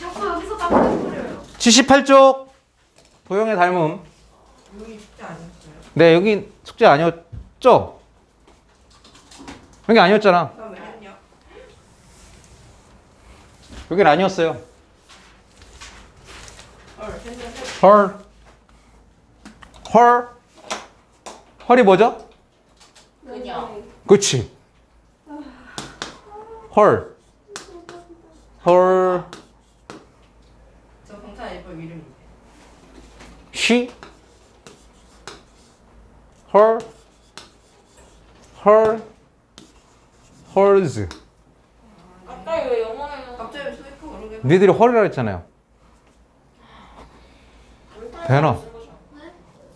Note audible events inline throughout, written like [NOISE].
자꾸 여기서 깜짝거려요. 78쪽 도형의 닮음. 여기 숙제 아니었어요? 네, 여기 숙제 아니었죠? 여기 아니었잖아. 그럼 왜 했냐? 여긴 아니었어요. 헐 했는데 헐. 헐. 헐이 뭐죠? 그냥 그치. 헐. 헐. 저 경찰 예법 이름인데 she. her. her. hers. 갑자기 왜 영어예요? 갑자기 수익하 모르게 니들이 헐이라 했잖아요. 대현아.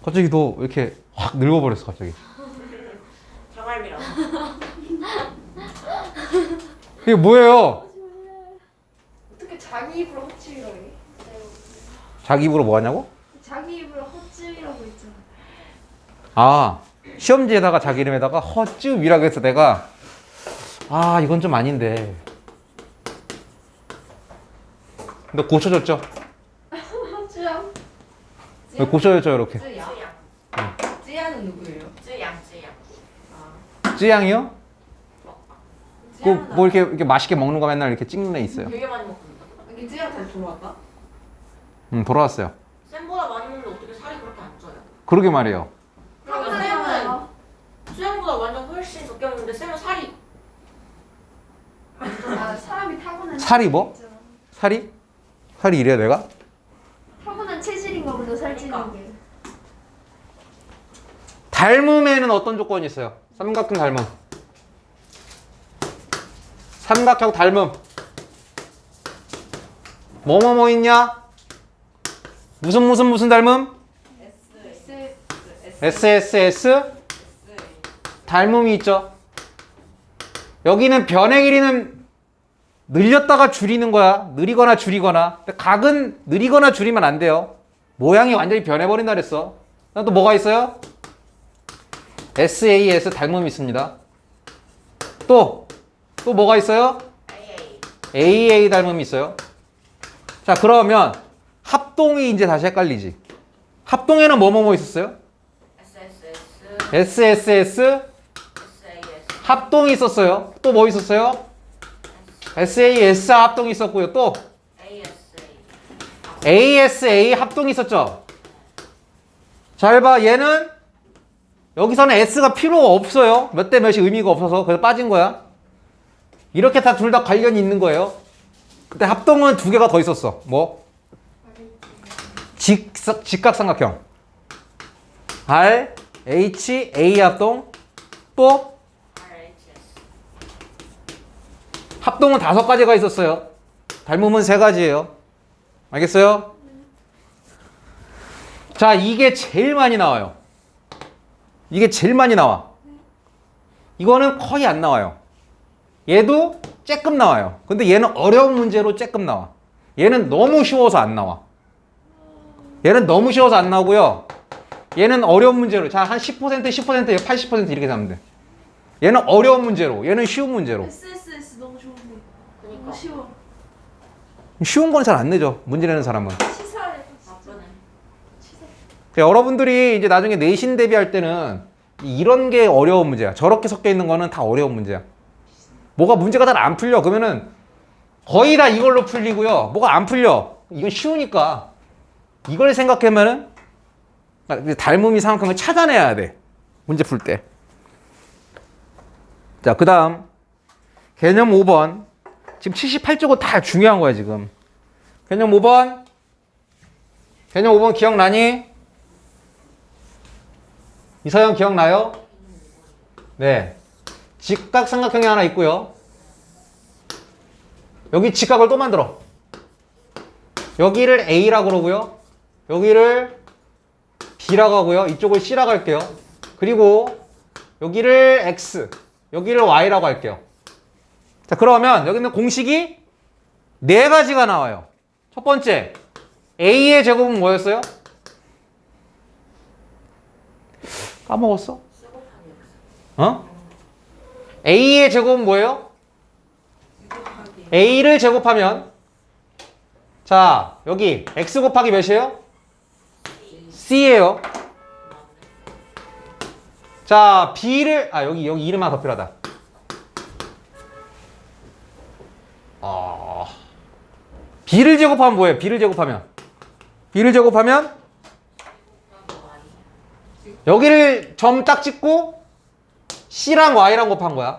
갑자기 너 이렇게 확 늙어버렸어, 갑자기. 장알미라. 이게 뭐예요? 어떻게 자기 입으로 헛질이라고 해? 자기 입으로 뭐 하냐고? 자기 입으로 헛질이라고 했잖아. 아, 시험지에다가 자기 이름에다가 허즈이라고 해서 내가 아, 이건 좀 아닌데. 근데 고쳐졌죠? 헛질함? 왜 고쳐졌죠, 이렇게? 쯔양. 쯔야는 누구예요? 쯔양 쯔양. 아 쯔양이요? 그, 뭐 이렇게, 이렇게 맛있게 먹는 거 맨날 이렇게 찍는 애 있어요. 되게 많이 먹습니다. 여기 쯔야 다시 돌아왔다? 응, 돌아왔어요. 쌤보다 많이 먹는데 어떻게 살이 그렇게 안 쪄요? 그러게 말이에요. 그러니까 쌤은 수영보다 완전 훨씬 적게 먹는데 쌤은 살이 아 사람이 타고난 살이 뭐? 체질이 있잖아. 살이? 살이 이래야 내가? 타고난 체질인가 보다 살찌는 그러니까. 게. 닮음에는 어떤 조건이 있어요? 삼각형 닮음. 삼각형 닮음. 뭐뭐 뭐 있냐? 무슨 무슨 무슨 닮음? S S SSS 닮음이 있죠. 여기는 변의 길이는 늘렸다가 줄이는 거야. 느리거나 줄이거나. 근데 각은 느리거나 줄이면 안 돼요. 모양이 완전히 변해버린다 그랬어. 또 뭐가 있어요? SAS 닮음이 있습니다. 또, 또 뭐가 있어요? AA. 닮음이 있어요. 자, 그러면 합동이 이제 다시 헷갈리지. 합동에는 뭐뭐뭐 있었어요? SSS. SSS SAS. 합동이 있었어요. 또 뭐 있었어요? SAS 합동이 있었고요. 또 ASA. 합동이 있었죠. 잘 봐. 얘는 여기서는 S가 필요 없어요. 몇 대 몇이 의미가 없어서 그래서 빠진 거야. 이렇게 다 둘 다 관련이 있는 거예요. 근데 합동은 두 개가 더 있었어. 뭐? 직사, 직각삼각형. R, H, A 합동. 또 합동은 다섯 가지가 있었어요. 닮음은 세 가지예요. 알겠어요? 자, 이게 제일 많이 나와요. 이게 제일 많이 나와. 이거는 거의 안 나와요. 얘도 쬐끔 나와요. 근데 얘는 어려운 문제로 쬐끔 나와. 얘는 너무 쉬워서 안 나와. 얘는 너무 쉬워서 안 나오고요. 얘는 어려운 문제로. 자, 한 10%, 10%, 80% 이렇게 잡으면 돼. 얘는 어려운 문제로. 얘는 쉬운 문제로. SSS 너무 좋은데. 너무 그니까. 쉬워. 쉬운 건 잘 안 내죠. 문제 내는 사람은. 치사해. 치사. 여러분들이 이제 나중에 내신 대비할 때는 이런 게 어려운 문제야. 저렇게 섞여 있는 거는 다 어려운 문제야. 뭐가 문제가 잘 안 풀려. 그러면은 거의 다 이걸로 풀리고요. 뭐가 안 풀려. 이건 쉬우니까 이걸 생각하면은 아, 닮음이 삼각형을 찾아내야 돼. 문제 풀 때. 자, 그 다음 개념 5번. 지금 78쪽은 다 중요한 거야, 지금. 개념 5번. 개념 5번 기억나니? 이서영 기억나요? 네. 직각삼각형이 하나 있고요. 여기 직각을 또 만들어. 여기를 A라고 그러고요. 여기를 B라고 하고요. 이쪽을 C라고 할게요. 그리고 여기를 X, 여기를 Y라고 할게요. 자, 그러면 여기 있는 공식이 네 가지가 나와요. 첫 번째, A의 제곱은 뭐였어요? 까먹었어? 어? A의 제곱은 뭐예요? A를 제곱하면 자, 여기 x 곱하기 몇이에요? c예요. 자, b를 아 여기 여기 이름 하나 더 필요하다. 어, b를 제곱하면 뭐예요? b를 제곱하면 b를 제곱하면 여기를 점 딱 찍고 c랑 y랑 곱한 거야.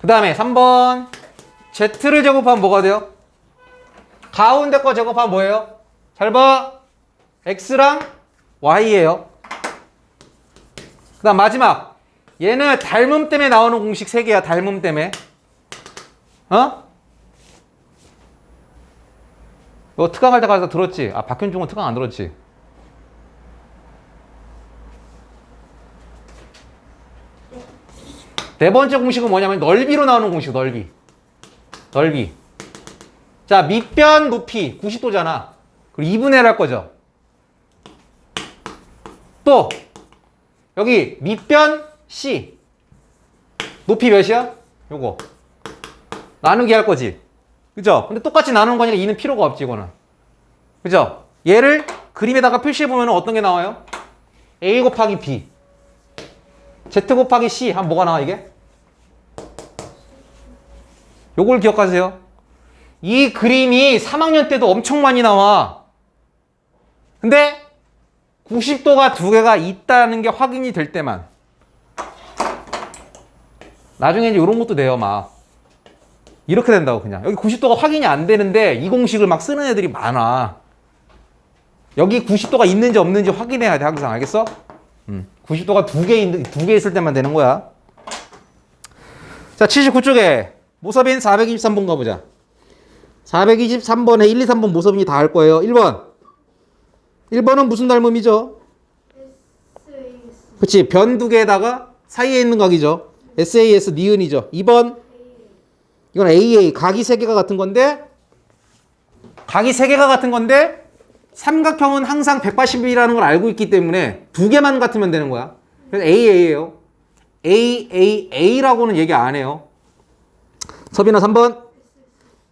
그 다음에 3번 z를 제곱하면 뭐가 돼요? 가운데 거 제곱하면 뭐예요? 잘 봐. x랑 y예요. 그 다음 마지막. 얘는 닮음 때문에 나오는 공식 3개야. 닮음 때문에. 어? 이거 특강할 때 가서 들었지? 아, 박현중은 특강 안 들었지? 네 번째 공식은 뭐냐면 넓이로 나오는 공식, 넓이. 넓이. 자, 밑변 높이 90도잖아. 그리고 2분의 1할 거죠. 또 여기 밑변 C 높이 몇이야? 요거 나누기 할 거지. 그죠? 근데 똑같이 나누는 거니까 2는 필요가 없지 이거는. 그죠? 얘를 그림에다가 표시해 보면 어떤 게 나와요? A 곱하기 B Z 곱하기 C 하면 뭐가 나와 이게? 요걸 기억하세요. 이 그림이 3학년 때도 엄청 많이 나와. 근데 90도가 두 개가 있다는 게 확인이 될 때만. 나중에 이제 이런 것도 돼요, 막. 이렇게 된다고 그냥. 여기 90도가 확인이 안 되는데 이 공식을 막 쓰는 애들이 많아. 여기 90도가 있는지 없는지 확인해야 돼, 항상. 알겠어? 음. 90도가 두 개, 있는, 두개 있을 때만 되는 거야. 자, 79쪽에 모서빈 423번 가보자. 423번에 1, 2, 3번 모서빈이 다 할 거예요. 1번. 1번은 무슨 닮음이죠? 그치. 변 두 개에다가 사이에 있는 각이죠. SAS 니은이죠. 2번. 이건 AA. 각이 세 개가 같은 건데, 각이 세 개가 같은 건데, 삼각형은 항상 180이라는 걸 알고 있기 때문에 두 개만 같으면 되는 거야. 그래서 AA예요. AAA라고는 얘기 안 해요. 서빈아 3번.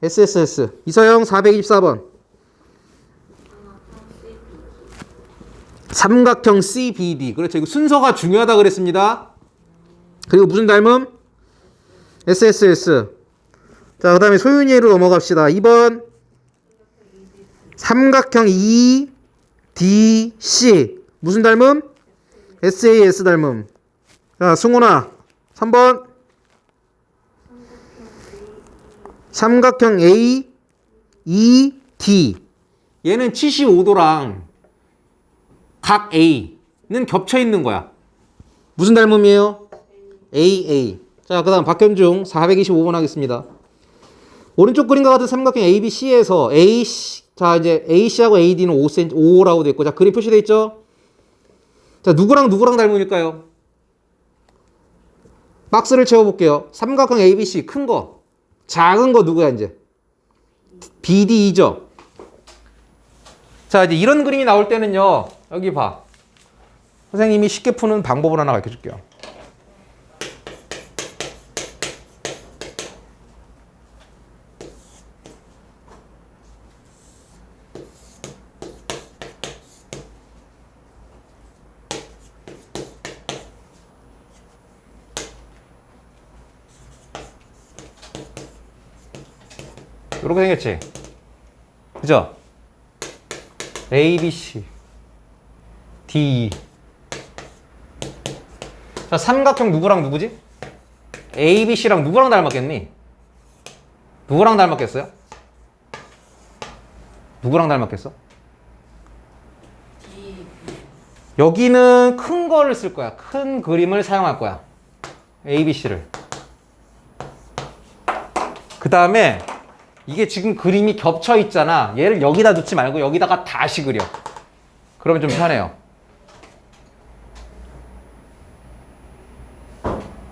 SSS. 이서영 424번. 삼각형 CBD. 그렇죠. 이거 순서가 중요하다 그랬습니다. 그리고 무슨 닮음? SSS. 자, 그 다음에 소윤이로 넘어갑시다. 2번. 삼각형 EDC. 무슨 닮음? SAS 닮음. 자, 승훈아. 3번. 삼각형 A, E, D. 얘는 75도랑 각 A는 겹쳐 있는 거야. 무슨 닮음이에요? AA. 자, 그 다음 박현중 425번 하겠습니다. 오른쪽 그림과 같은 삼각형 ABC에서 AC, 자, 이제 AC하고 AD는 5cm, 5라고 돼 있고, 자, 그림 표시돼 있죠? 자, 누구랑 누구랑 닮으니까요? 박스를 채워볼게요. 삼각형 ABC 큰 거. 작은 거 누구야, 이제? BD이죠? 자, 이제 이런 그림이 나올 때는요, 여기 봐. 선생님이 쉽게 푸는 방법을 하나 가르쳐 줄게요. 이렇게 생겼지? 그죠? A, B, C, D. 자, 삼각형 누구랑 누구지? A, B, C랑 누구랑 닮았겠니? 누구랑 닮았겠어요? 누구랑 닮았겠어? 여기는 큰 거를 쓸 거야. 큰 그림을 사용할 거야. A, B, C를. 그 다음에 이게 지금 그림이 겹쳐 있잖아. 얘를 여기다 놓지 말고 여기다가 다시 그려. 그러면 좀 편해요.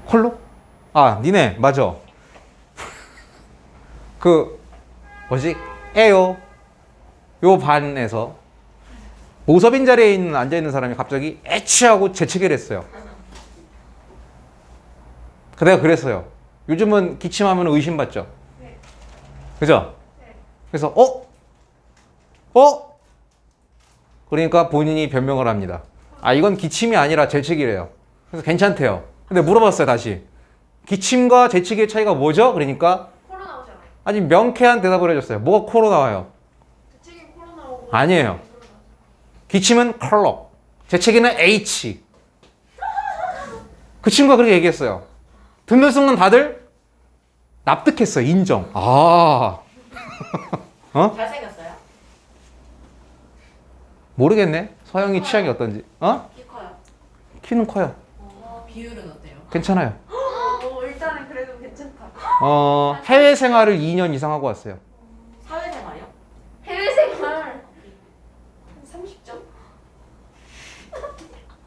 홀로? 아, 니네, 맞아. [LAUGHS] 그, 뭐지? 에요. 요 반에서 모서빈 자리에 있는, 앉아있는 사람이 갑자기 애취하고 재채기를 했어요. 그 내가 그랬어요. 요즘은 기침하면 의심받죠? 그죠? 그래서 어? 어? 그러니까 본인이 변명을 합니다. 아 이건 기침이 아니라 재채기래요. 그래서 괜찮대요. 근데 물어봤어요 다시. 기침과 재채기의 차이가 뭐죠? 그러니까 코로나. 아주 명쾌한 대답을 해줬어요. 뭐가 코로 나와요? 재채기 코로 나 오고. 아니에요. 기침은 컬러, 재채기는 H. 그 친구가 그렇게 얘기했어요. 듣는 순간 다들 납득했어요. 인정. 아, [LAUGHS] 잘생겼어요? 모르겠네. 서영이 취향이 어떤지. 어? 키 커요. 키는 커요. 비율은 어때요? 괜찮아요. 어, 일단은 그래도 괜찮다. 어, 해외 생활을 2년 이상 하고 왔어요. 사회생활이요? 해외 생활 한 30점?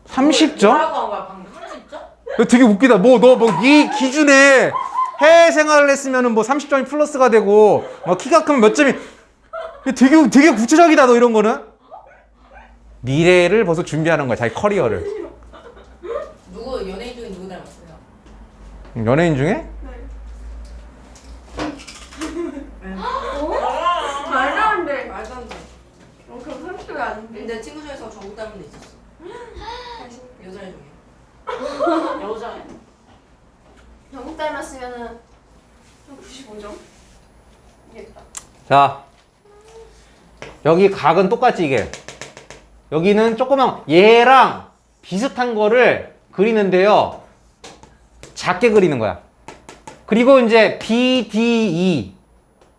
30점? 뭐라고 한 거야 방금? 30점? 되게 웃기다. 뭐, 너, 뭐, 이 기준에 해외 생활을 했으면은 뭐 30점이 플러스가 되고, 뭐 키가 크면 몇 점이. 되게, 되게 구체적이다, 너 이런 거는. 미래를 벌써 준비하는 거야, 자기 커리어를. 누구 연예인 중에 누구 닮았어요? 연예인 중에? 말도 안 돼. 말도 안 돼. 어, 그럼 30점이 아닌데. 근데 친구 중에서 정국 닮은 애 있었어. 여자애 중에. 여자애? 한 95점? 이겠다. 자. 여기 각은 똑같지, 이게. 여기는 조그만, 얘랑 비슷한 거를 그리는데요. 작게 그리는 거야. 그리고 이제 BDE.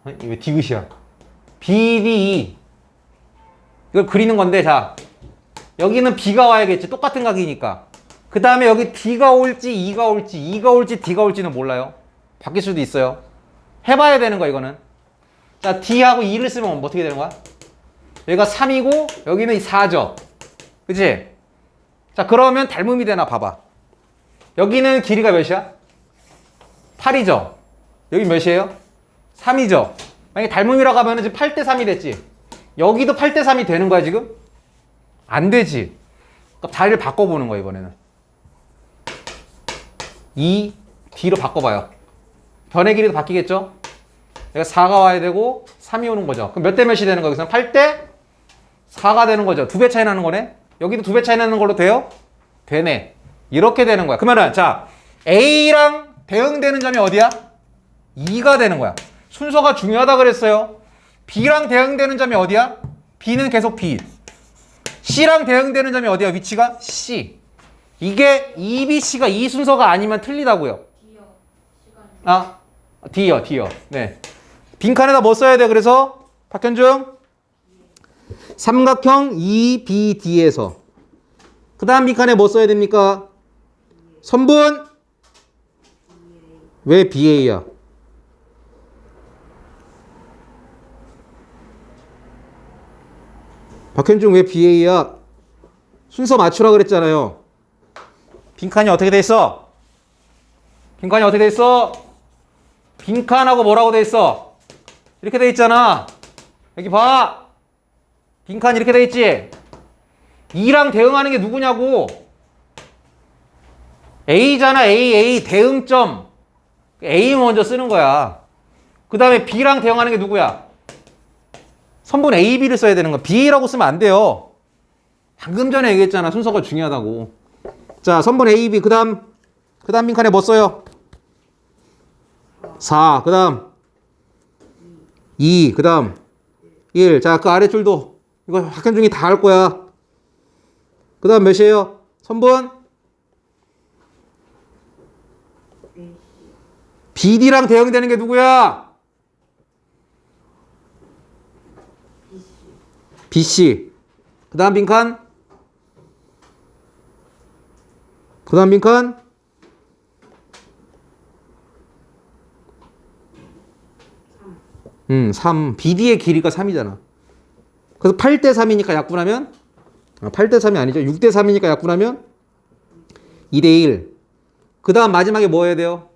어, 이거 왜 디귿이야? BDE. 이걸 그리는 건데, 자. 여기는 B가 와야겠지. 똑같은 각이니까. 그 다음에 여기 D가 올지, E가 올지, E가 올지, D가 올지는 몰라요. 바뀔 수도 있어요. 해봐야 되는 거야, 이거는. 자, D하고 2를 쓰면 어떻게 되는 거야? 여기가 3이고, 여기는 4죠. 그치? 자, 그러면 닮음이 되나 봐봐. 여기는 길이가 몇이야? 8이죠? 여기 몇이에요? 3이죠? 만약에 닮음이라고 하면 지금 8대 3이 됐지? 여기도 8대 3이 되는 거야, 지금? 안 되지. 그러니까 자리를 바꿔보는 거야, 이번에는. 2, D로 바꿔봐요. 변의 길이도 바뀌겠죠? 여기가 4가 와야 되고 3이 오는 거죠. 그럼 몇 대 몇이 되는 거야? 여기서 8대 4가 되는 거죠. 두 배 차이 나는 거네. 여기도 두 배 차이 나는 걸로 돼요? 되네. 이렇게 되는 거야. 그러면은 자 A랑 대응되는 점이 어디야? 2가 되는 거야. 순서가 중요하다 그랬어요. B랑 대응되는 점이 어디야? B는 계속 B. C랑 대응되는 점이 어디야? 위치가 C. 이게 E, B, C가 이 순서가 아니면 틀리다고요. 아, D요, D요. 네. 빈칸에다 뭐 써야 돼? 그래서 박현중 삼각형 EBD에서 그 다음 빈칸에 뭐 써야 됩니까? 선분 왜 BA야? 박현중 왜 BA야? 순서 맞추라 그랬잖아요. 빈칸이 어떻게 돼 있어? 빈칸이 어떻게 돼 있어? 빈칸하고 뭐라고 돼 있어? 이렇게 돼 있잖아. 여기 봐. 빈칸 이렇게 돼 있지? 2랑 대응하는 게 누구냐고. A잖아, A, A. 대응점. A 먼저 쓰는 거야. 그 다음에 B랑 대응하는 게 누구야? 선분 A, B를 써야 되는 거야. B라고 쓰면 안 돼요. 방금 전에 얘기했잖아. 순서가 중요하다고. 자, 선분 A, B. 그 다음, 그 다음 빈칸에 뭐 써요? 4. 그 다음, 2. 그 다음, 1. 자, 그 아래 줄도 이거 학현중이 다 할 거야. 그 다음 몇이에요? 선분? BD랑 대응되는 게 누구야? BC. 그 다음 빈칸? 그 다음 빈칸? 음, 3. BD의 길이가 3이잖아. 그래서 8대 3이니까 약분하면 아, 8대 3이 아니죠. 6대 3이니까 약분하면 2대 1. 그 다음 마지막에 뭐 해야 돼요?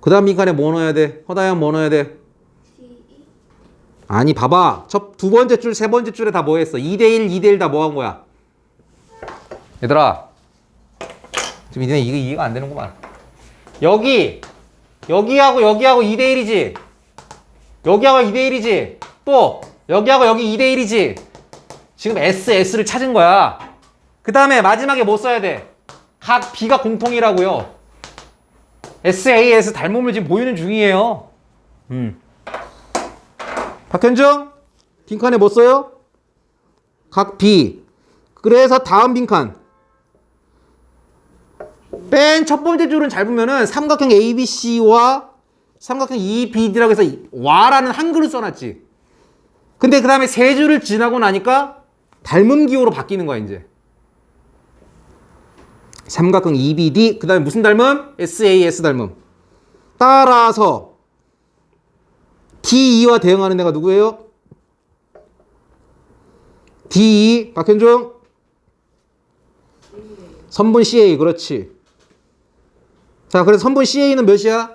그 다음 빈칸에 뭐 넣어야 돼? 허다양 뭐 넣어야 돼? 아니 봐봐. 첫 두 번째 줄, 세 번째 줄에 다 뭐 했어? 2대 1, 2대 1 다 뭐 한 거야? 얘들아. 지금 이제 이게 이해가 안 되는구만. 여기 여기하고 여기하고 2대 1이지. 여기하고 2대 1이지. 또 여기하고 여기 2대 1이지. 지금 S, S를 찾은 거야. 그 다음에 마지막에 뭐 써야 돼? 각 B가 공통이라고요. S, A, S 닮음을 지금 보이는 중이에요. 음. 박현정, 빈칸에 뭐 써요? 각 B. 그래서 다음 빈칸. 맨 첫 번째 줄은 잘 보면은 삼각형 ABC와 삼각형 EBD라고 해서 와라는 한글을 써놨지. 근데 그 다음에 세 줄을 지나고 나니까 닮음 기호로 바뀌는 거야, 이제. 삼각형 EBD, 그 다음에 무슨 닮음? SAS 닮음. 따라서 DE와 대응하는 애가 누구예요? DE, 박현종. 선분 CA, 그렇지. 자, 그래서 선분 CA는 몇이야?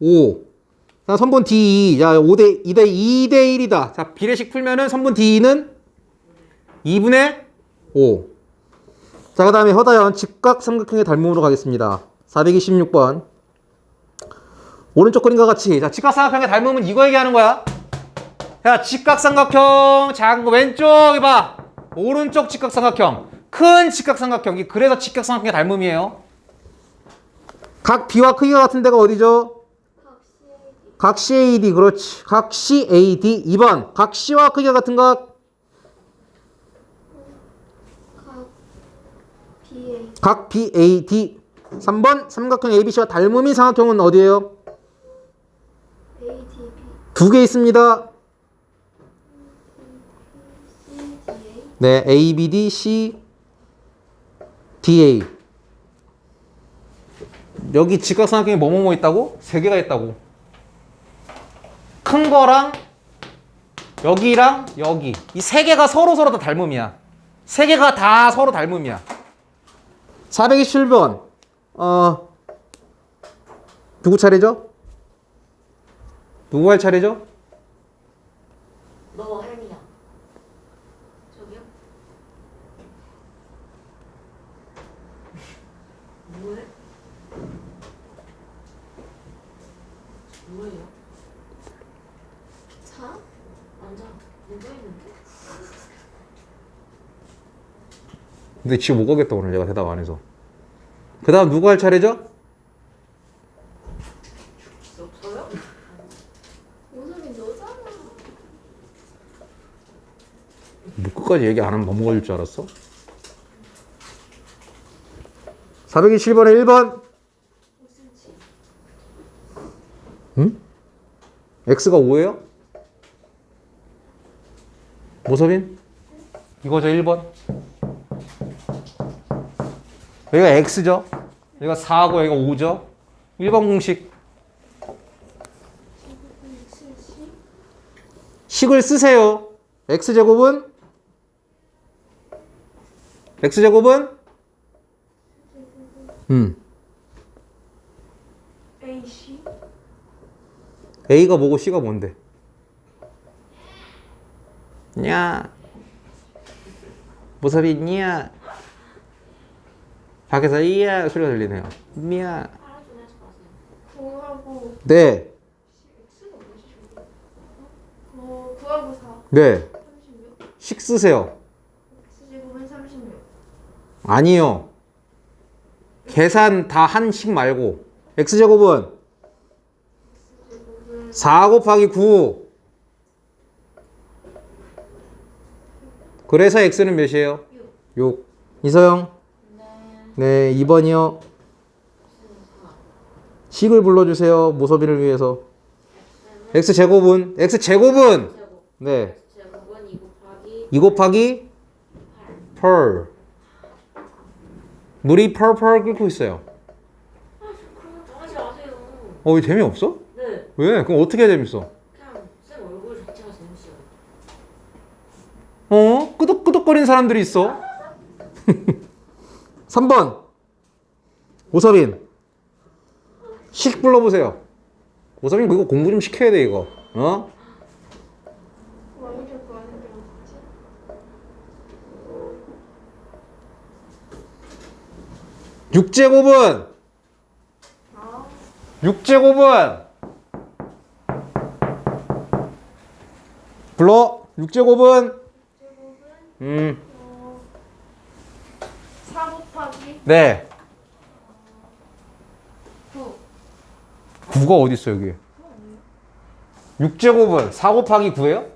5. 자, 선분 DE. 자, 5대, 2대, 2대 1이다. 자, 비례식 풀면은 선분 DE는 2분의 5. 자, 그 다음에 허다연 직각 삼각형의 닮음으로 가겠습니다. 426번. 오른쪽 그림과 같이. 자, 직각 삼각형의 닮음은 이거 얘기하는 거야. 야, 직각 삼각형. 작은 거 왼쪽 봐. 오른쪽 직각 삼각형. 큰 직각 삼각형. 이 그래서 직각 삼각형의 닮음이에요. 각 B와 크기가 같은 데가 어디죠? 각 CAD 그렇지. 각 CAD 2번. 각 C와 크기가 같은 각 각 BA 각 BAD 3번 삼각형 ABC와 닮음인 삼각형은 어디예요? ADB 두 개 있습니다. 네, ABD, C, DA. 여기 직각삼각형이 뭐뭐뭐 있다고? 세 개가 있다고. 큰 거랑 여기랑 여기 이 세 개가 서로 서로 다 닮음이야. 세 개가 다 서로 닮음이야. 427번. 어 누구 차례죠? 누구 할 차례죠? 너할미야. 저기요? 뭐해? 뭐예요? 자 앉아. 누구 있는데? 근데 지금 못 가겠다 오늘 내가 대답 안 해서. 그 다음 누구 할 차례죠? 없어요? 오늘은 너잖아 뭐 끝까지 얘기 안 하면 넘어갈 줄 알았어? 427번에 1번. X가 5예요? 모서빈? 이거죠 1번. 여기가 x죠? 여기가 4고 여기가 5죠? 1번 공식. 식을 쓰세요. x제곱은 x제곱은 음. AC a가 뭐고 c가 뭔데? 냐. 모습이 냐. 밖에서 이야 소리가 들리네요. 구하고 네. 4 네. 36식 쓰세요. X제곱은 36 아니요. 계산 다 한 식 말고 x제곱은 4 곱하기 9 그래서 x는 몇이에요? 6 이서영 네 2번이요 식을 불러주세요 모서비를 위해서 x제곱은 x제곱은 제곱. 네 제곱은 2 곱하기 2 곱하기 8. 펄 물이 펄펄 끓고 있어요 마세요. 어, 왜 재미없어? 네. 왜? 그럼 어떻게 해야 재밌어? 그냥 쌤 얼굴 자체가 재밌어요. 어? 끄덕끄덕거리는 사람들이 있어. [LAUGHS] 3번. 오서빈. 식 불러보세요. 오서빈 이거 공부 좀 시켜야 돼, 이거. 어? 게? 육제곱은 아 6제곱은 불러. 6제곱은? 제곱은 음, 어, 4 곱하기 네. 9 9가 어디 있어 여기? 6제곱은 4 곱하기 9예요?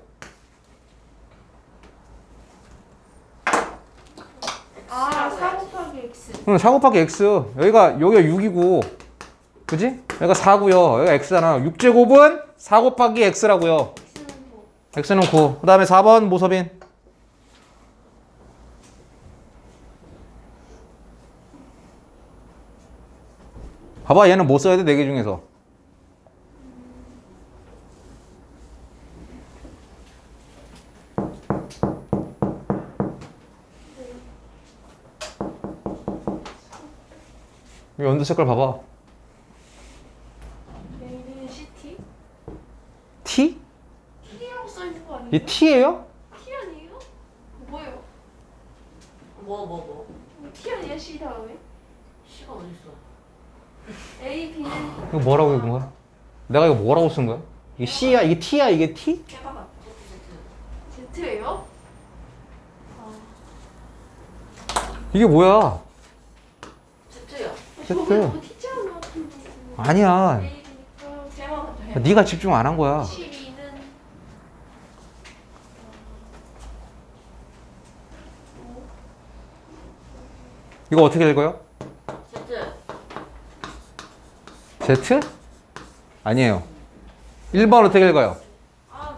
아, 4 곱하기 x. 응, 4 곱하기 x. 여기가 여기가 6이고. 그지? 여기가 4고요. 여기가 x잖아. 6제곱은 4 곱하기 x라고요 x는 9 x는 9. 그 다음에 4번 모서빈. 봐봐 얘는 뭐 써야 돼? 네개 중에서. 이 연두 색깔 봐봐. T? T라고 써있는 거 아니에요? 이 T예요? T 아니에요? 뭐예요? 뭐 뭐 뭐? T 아니에요 C 다음에? C가 어딨어? A, B는 이거 뭐라고 읽은 거야? 내가 이거 뭐라고 쓴 거야? 이게 C야? 이게 T야? 이게 T? Z Z Z예요? 이게 뭐야? Z요 Z. 저거 T자로 아니야. A, B니까 제만 해요 네가 집중 안 한 거야. 12는 이거 어떻게 읽어요? Z Z? 아니에요. 1번 어떻게 읽어요? 아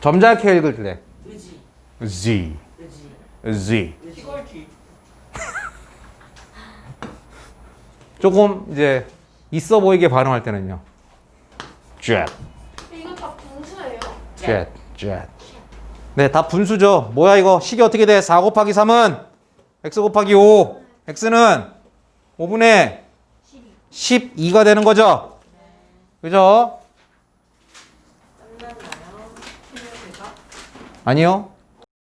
점잖게 읽을 때. 의지 Z. 의지 Z. [LAUGHS] 조금 이제 있어 보이게 발음할 때는요. jet, 이거 다 분수예요? jet, jet. 네, 다 분수죠. 뭐야 이거? 식이 어떻게 돼? 4 곱하기 3은 x 곱하기 5. x는 5분의 12 12가 되는 거죠. 그죠? 아니요.